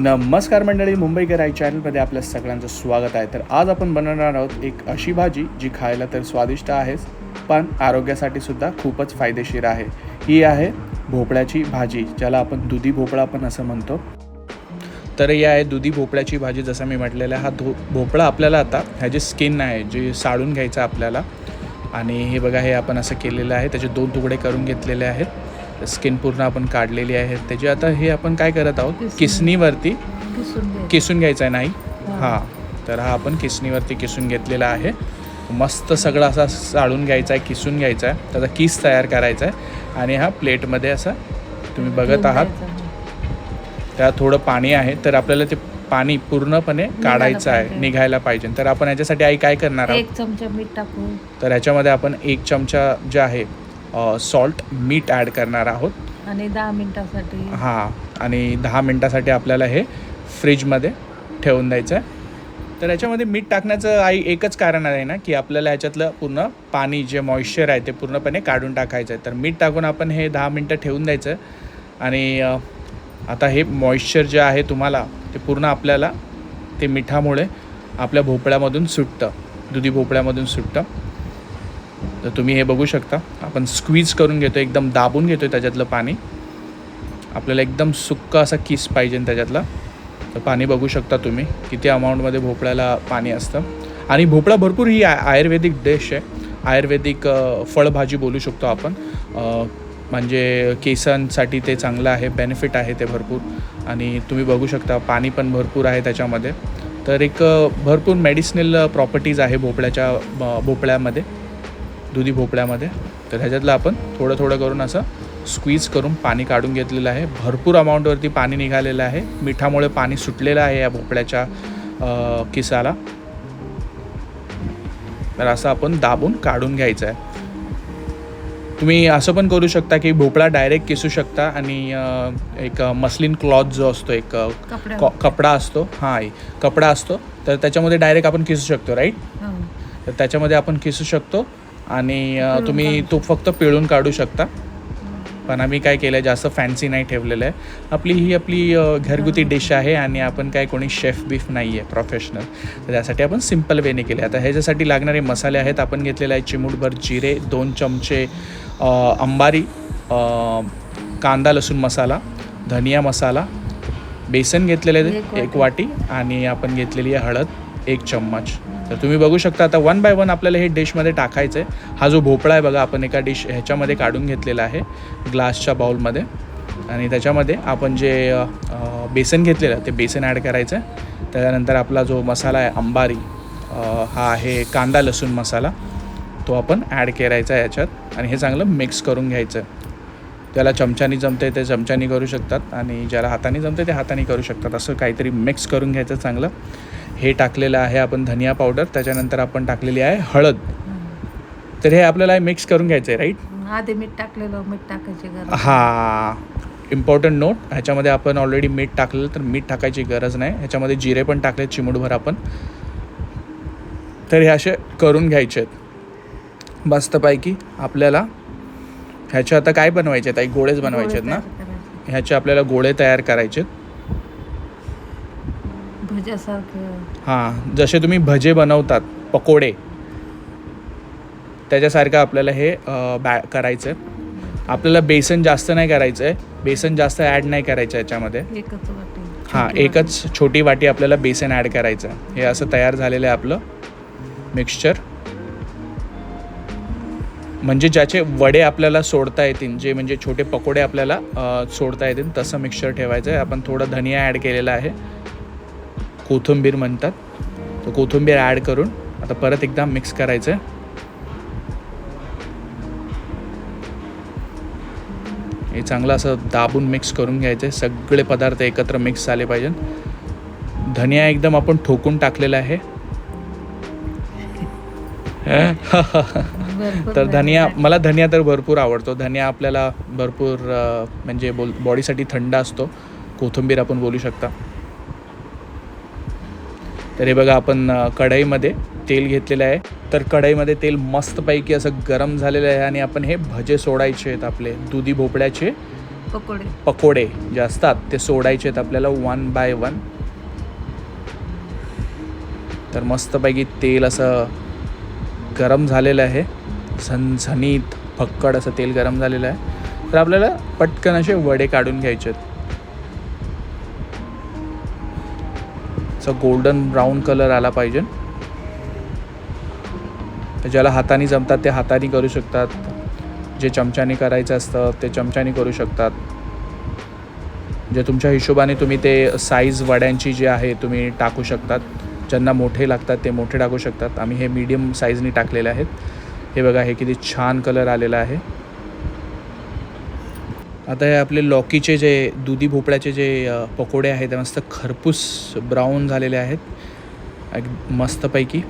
नमस्कार मंडळी मुंबईकर आई चॅनलमध्ये आपल्या सगळ्यांचं स्वागत आहे. तर आज आपण बनवणार आहोत एक अशी भाजी जी खायला तर स्वादिष्ट आहेच पण आरोग्यासाठी सुद्धा खूपच फायदेशीर आहे. ही आहे भोपळ्याची भाजी ज्याला आपण दुधी भोपळा पण असं म्हणतो. तर ही आहे दुधी भोपळ्याची भाजी जसं मी म्हटलेलं हा धो भोपळा आपल्याला आता ह्याची स्किन आहे जे साळून घ्यायचं आपल्याला. आणि हे बघा हे आपण असं केलेलं आहे त्याचे दोन तुकडे करून घेतलेले आहेत. स्किन पूर्ण आपण काढलेली आहे. त्याची आता हे आपण काय करत आहोत? किसणी. किसणीवरती किसून घ्यायचं. आहे नाही? हा. तर हा आपण किसणीवरती किसून घेतलेला आहे. मस्त सगळं असा साडून घ्यायचा आहे किसून घ्यायचा आहे. त्याचा किस तयार करायचा आहे. आणि हा प्लेटमध्ये असा तुम्ही बघत आहात. त्यात थोडं पाणी आहे. तर आपल्याला ते पाणी पूर्णपणे काढायचं आहे. निघायला पाहिजे. तर आपण याच्यासाठी आई काय करणार आहोत? एक चमचा मीठ टाकू तर ह्याच्यामध्ये आपण एक चमचा जे आहे सॉल्ट मीठ ॲड करणार आहोत. आणि दहा मिनिटासाठी. हां आणि दहा मिनटासाठी आपल्याला हे फ्रीजमध्ये ठेवून द्यायचं आहे तर याच्यामध्ये मीठ टाकण्याचं आई एकच कारण आहे ना की आपल्याला ह्याच्यातलं पूर्ण पाणी जे मॉइश्चर आहे ते पूर्णपणे काढून टाकायचं आहे. तर मीठ टाकून आपण हे दहा मिनटं ठेवून द्यायचं. आणि आता हे मॉइश्चर जे आहे तुम्हाला ते पूर्ण आपल्याला ते मिठामुळे आपल्या भोपळ्यामधून सुटतं. दुधी भोपळ्यामधून सुटतं. तर तुम्ही हे बघू शकता. आपण स्क्वीज करून घेतो एकदम दाबून घेतो त्याच्यातलं पाणी. आपल्याला एकदम सुक्क असा किस पाहिजे त्याच्यातला. तर पाणी बघू शकता तुम्ही किती अमाऊंटमध्ये भोपळ्याला पाणी असतं. आणि भोपळा भरपूर ही आय आयुर्वेदिक डिश आहे. आयुर्वेदिक फळभाजी बोलू शकतो आपण. म्हणजे केसांसाठी ते चांगलं आहे बेनिफिट आहे ते भरपूर. आणि तुम्ही बघू शकता पाणी पण भरपूर आहे त्याच्यामध्ये. तर एक भरपूर मेडिसिनल प्रॉपर्टीज आहे भोपळ्याच्या भोपळ्यामध्ये. दुधी भोपळ्यामध्ये. तर ह्याच्यातलं आपण थोडं थोडं करून असं स्क्वीज करून पाणी काढून घेतलेलं आहे. भरपूर अमाऊंटवरती पाणी निघालेलं आहे. मिठामुळे पाणी सुटलेलं आहे या भोपळ्याच्या किसाला. तर असं आपण दाबून काढून घ्यायचं आहे तुम्ही असं पण करू शकता की भोपळा डायरेक्ट किसू शकता आणि एक मस्लिन क्लॉथ जो असतो एक कपडा. असतो. हां कपडा असतो. तर त्याच्यामध्ये डायरेक्ट आपण किसू शकतो राईट हो. तर त्याच्यामध्ये आपण किसू शकतो. आणि तुम्ही काढू तो फक्त पिळून काढू शकता. पण आम्ही काय केलं आहे जास्त फॅन्सी नाही ठेवलेलं आहे. आपली ही आपली घरगुती डिश आहे आणि आपण काय कोणी शेफ बीफ नाही आहे प्रोफेशनल तर त्यासाठी आपण सिंपल वेने केले आता ह्याच्यासाठी लागणारे मसाले आहेत आपण घेतलेले आहे चिमूटभर जिरे दोन चमचे अंबारी कांदा लसूण मसाला धनिया मसाला बेसन घेतलेले एक वाटी आणि आपण घेतलेली आहे हळद एक चम्मच. तर तुम्ही बघू शकता आता वन बाय वन आपल्याला हे डिशमध्ये टाकायचं आहे हा जो भोपळा आहे बघा आपण एका डिश ह्याच्यामध्ये काढून घेतलेला आहे ग्लासच्या बाउलमध्ये आणि त्याच्यामध्ये आपण जे बेसन घेतलेलं आहे ते बेसन ॲड करायचं आहे त्याच्यानंतर आपला जो मसाला आहे अंबारी हा आहे कांदा लसूण मसाला तो आपण ॲड करायचा आहे याच्यात. आणि हे चांगलं मिक्स करून घ्यायचं आहे ज्याला चमच्यानी जमते ते चमच्यानी करू शकतात आणि ज्याला हाताने जमते ते हाताने करू शकतात. असं काहीतरी मिक्स करून घ्यायचं चांगलं. हे टाकलेलं आहे आपण धनिया पावडर त्याच्यानंतर आपण टाकलेली आहे हळद. तर हे आपल्याला मिक्स करून घ्यायचं आहे राईट आधी मीठ टाकलेलं मीठ टाकायची गरज हा. इम्पॉर्टंट नोट ह्याच्यामध्ये आपण ऑलरेडी मीठ टाकलेलं तर मीठ टाकायची गरज नाही. ह्याच्यामध्ये जिरे पण टाकले चिमूटभर आपण. तर हे असे करून घ्यायचे आहेत. मस्तपैकी आपल्याला ह्याचे आता काय बनवायचे आहेत आई? गोळेच बनवायचे आहेत ना. ह्याचे आपल्याला गोळे तयार करायचे आहेत. हां जसे तुम्ही भजे बनवतात पकोडे त्याच्यासारखं आपल्याला हे बॅ करायचं आहे आपल्याला बेसन जास्त नाही करायचं आहे बेसन जास्त ॲड नाही करायचं याच्यामध्ये. हां छोटी एकच छोटी वाटी आपल्याला बेसन ॲड करायचं हे असं तयार झालेलं आहे आपलं मिक्सचर. म्हणजे ज्याचे वडे आपल्याला सोडता येतील जे म्हणजे छोटे पकोडे आपल्याला सोडता येतील तसं मिक्सचर ठेवायचं आहे आपण थोडं धनिया ॲड केलेला आहे. कोथिंबीर म्हणतात. तो कोथिंबीर ॲड करून आता परत एकदा मिक्स करायचं आहे हे चांगलं असं दाबून मिक्स करून घ्यायचं सगळे पदार्थ एकत्र मिक्स झाले पाहिजे धनिया एकदम आपण ठोकून टाकलेला आहे. तर धनिया मला धनिया तर भरपूर आवडतो. धनिया आपल्याला भरपूर म्हणजे बोल बॉडीसाठी थंड असतो. कोथिंबीर आपण बोलू शकता. तर हे बघा आपण कढईमध्ये तेल घेतलेलं आहे. तर कढईमध्ये तेल मस्तपैकी असं गरम झालेलं आहे आणि आपण हे भजे सोडायचे आहेत आपले. दुधी भोपळ्याचे पकोडे. पकोडे जे असतात ते सोडायचे आहेत आपल्याला वन बाय वन तर मस्तपैकी तेल असं गरम झालेलं आहे. झणझणीत फक्कड असं तेल गरम झालेलं आहे. तर आपल्याला पटकन असे वडे काढून घ्यायचे आहेत. असं गोल्डन ब्राऊन कलर आला पाहिजे. ज्याला हाताने जमतात ते हाताने करू शकतात. जे चमच्याने करायचं असतं ते चमच्याने करू शकतात. जे तुमच्या हिशोबाने तुम्ही ते साईज वड्यांची जी आहे तुम्ही टाकू शकतात. ज्यांना मोठे लागतात ते मोठे टाकू शकतात. आम्ही हे मीडियम साईजनी टाकलेले आहेत. हे बघा हे किती छान कलर आलेला आहे. आता हे आपले लॉकीचे जे दुधी भोपळ्याचे जे पकोडे आहेत ते मस्त खरपूस ब्राऊन झालेले आहेत. एक मस्तपैकी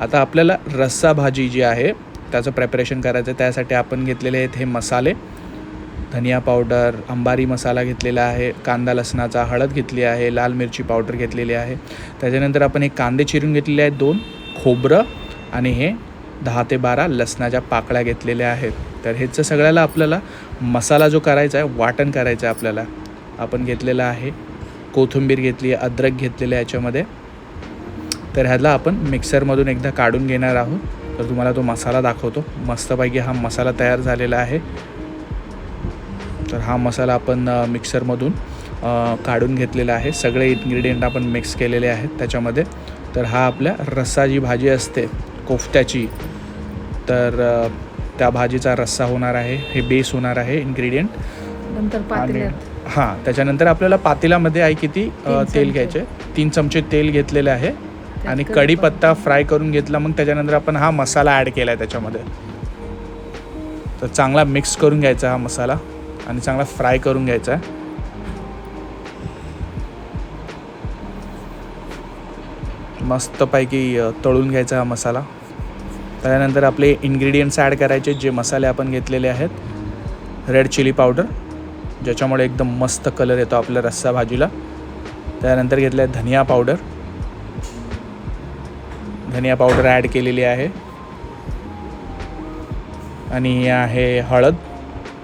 आता आपल्याला रस्सा भाजी जी आहे त्याचं प्रेपरेशन करायचं आहे. त्यासाठी आपण घेतलेले आहेत हे मसाले. धनिया पावडर अंबारी मसाला घेतलेला आहे कांदा लसणाचा हळद घेतली आहे लाल मिरची पावडर घेतलेली आहे. त्याच्यानंतर आपण हे कांदे चिरून घेतलेले आहेत दोन खोबरं आणि हे दहा ते बारा लसणाच्या पाकळ्या घेतलेल्या आहेत. तर ह्याचं सगळ्याला आपल्याला मसाला जो करायचा आहे वाटण करायचं आहे आपल्याला. आपण घेतलेला आहे कोथिंबीर घेतली आहे अद्रक घेतलेलं आहे याच्यामध्ये. तर ह्याला आपण मिक्सरमधून एकदा काढून घेणार आहोत. तर तुम्हाला तो मसाला दाखवतो. मस्तपैकी हा मसाला तयार झालेला आहे. तर हा मसाला आपण मिक्सरमधून काढून घेतलेला आहे. सगळे इन्ग्रेडियंट आपण मिक्स केलेले आहेत त्याच्यामध्ये. तर हा आपल्या रस्सा जी भाजी असते कोफ्त्याची. तर त्या भाजीचा रस्सा होणार आहे हे बेस होणार आहे इन्ग्रेडियंट नंतर आणि हां त्याच्यानंतर आपल्याला पातेल्यामध्ये आहे किती? तेल. घ्यायचे. तीन चमचे तेल घेतलेले आहे. आणि कढीपत्ता. फ्राय करून घेतला मग त्याच्यानंतर आपण हा मसाला ॲड केला आहे त्याच्यामध्ये. तर चांगला मिक्स करून घ्यायचा हा मसाला आणि चांगला फ्राय करून घ्यायचा. आहे मस्तपैकी तळून घ्यायचा हा मसाला. त्यानंतर आपले इन्ग्रेडियंट्स ॲड करायचे जे मसाले आपण घेतलेले आहेत. रेड चिली पावडर ज्याच्यामुळे एकदम मस्त कलर येतो आपल्या रस्सा भाजीला. त्यानंतर घेतलं आहे धनिया पावडर धनिया पावडर ॲड केलेली आहे. आणि आहे हळद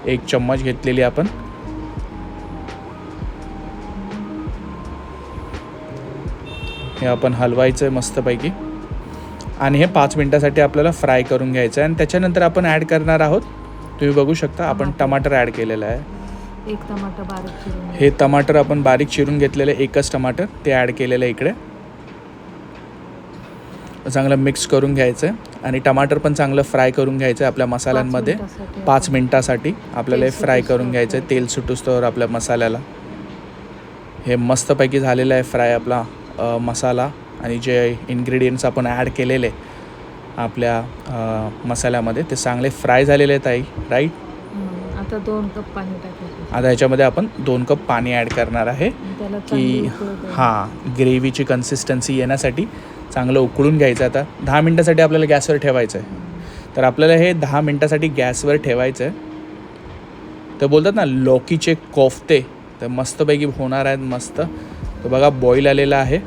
एक चम्मच घेतलेली आपण. हे आपण हलवायचं आहे मस्तपैकी. आणि हे पाच मिनटासाठी आपल्याला फ्राय करून घ्यायचं आहे. आणि त्याच्यानंतर आपण ॲड करणार आहोत. तुम्ही बघू शकता आपण टमाटर. ॲड केलेलं आहे. एक टमाटर बारीक चिरून हे टमाटर आपण बारीक चिरून घेतलेले एकच टमाटर. ते ॲड केलेलं आहे इकडे. चांगलं मिक्स करून घ्यायचं आहे. आणि टमाटर पण चांगलं फ्राय करून घ्यायचं आहे आपल्या मसाल्यांमध्ये. पाच मिनटासाठी आपल्याला हे फ्राय करून घ्यायचं आहे तेल सुटूस्तोवर आपल्या मसाल्याला. हे मस्तपैकी झालेलं आहे फ्राय आपला मसाला. आणि जे इन्ग्रेडियंट्स आपण ॲड केलेले आपल्या मसाल्यामध्ये ते चांगले फ्राय झालेले आहेत आई राईट आता दोन कप पाणी टाकायचं. आता ह्याच्यामध्ये आपण दोन कप पाणी ॲड करणार आहे की. हां ग्रेव्हीची कन्सिस्टन्सी येण्यासाठी चांगलं उकळून घ्यायचं आता. दहा मिनटासाठी आपल्याला गॅसवर ठेवायचं आहे तर आपल्याला हे दहा मिनटासाठी गॅसवर ठेवायचं आहे तर बोलतात ना लौकीचे कोफ्ते तर मस्तपैकी होणार आहेत मस्त. तर बघा बॉईल आलेला आहे.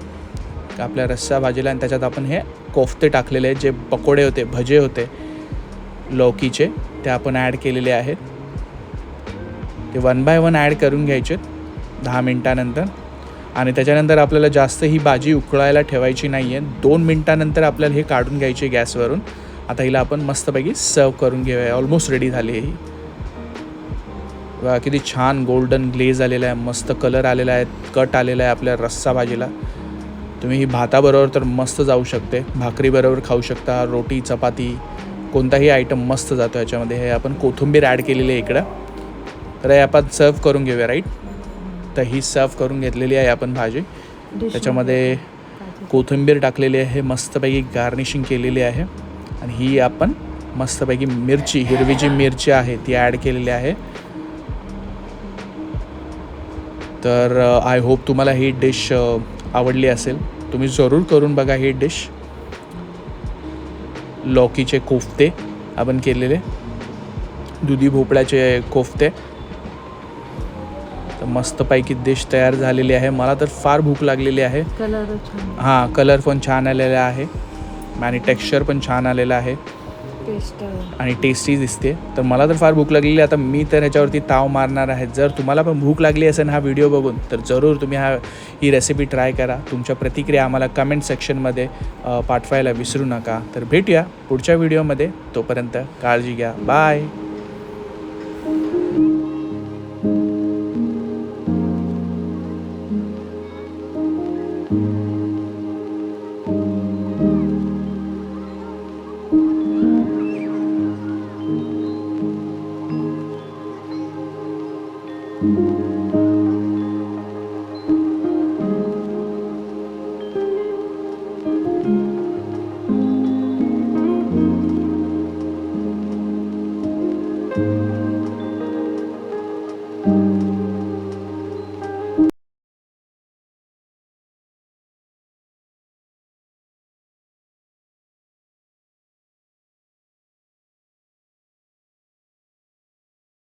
आपल्या रस्सा भाजीला आणि त्याच्यात आपण हे कोफ्ते टाकलेले जे पकोडे होते भजे होते लौकीचे ते आपण ॲड केलेले आहेत. ते वन बाय वन ॲड करून घ्यायचे दहा मिनटानंतर. आणि त्याच्यानंतर आपल्याला जास्त ही भाजी उकळायला ठेवायची नाही आहे दोन मिनटानंतर आपल्याला हे काढून घ्यायचे गॅसवरून. आता हिला आपण मस्तपैकी सर्व करून घेऊया. ऑलमोस्ट रेडी झाली आहे ही. किती छान गोल्डन ग्लेज आलेला आहे मस्त कलर आलेला आहे कट आलेला आहे आपल्या रस्सा भाजीला. तुम्ही ही भाताबरोबर तर मस्त जाऊ शकते. भाकरीबरोबर खाऊ शकता रोटी चपाती कोणताही आयटम मस्त जातो याच्यामध्ये. हे आपण कोथिंबीर ॲड केलेली आहे इकडं. तर हे आपण सर्व करून घेऊया राईट तर ही सर्व करून घेतलेली आहे आपण भाजी. त्याच्यामध्ये. कोथिंबीर टाकलेली आहे मस्तपैकी गार्निशिंग केलेली आहे. आणि ही आपण मस्तपैकी मिरची हिरवी जी मिरची आहे ती ॲड केलेली आहे. तर आय होप तुम्हाला ही डिश आवडली असेल. तुम्ही जरूर करून बघा ही डिश. लौकीचे कोफ्ते आपण केलेले. दुधी भोपळ्याचे कोफ्ते. तर मस्तपैकी डिश तयार झालेली आहे. मला तर फार भूक लागलेली आहे. कलर छान. हां कलर पण छान आलेला आहे. आणि टेक्स्चर पण छान आलेलं आहे. आणि टेस्टी दिसते. तर मला तर फार भूक लागलेली आहे. आता मी तर ह्याच्यावरती ताव मारणार आहे. जर तुम्हाला पण भूक लागली असेल हा व्हिडिओ बघून तर जरूर तुम्ही हा ही रेसिपी ट्राय करा. तुमच्या प्रतिक्रिया आम्हाला कमेंट सेक्शनमध्ये पाठवायला विसरू नका. तर भेटूया पुढच्या व्हिडिओमध्ये तोपर्यंत काळजी घ्या. बाय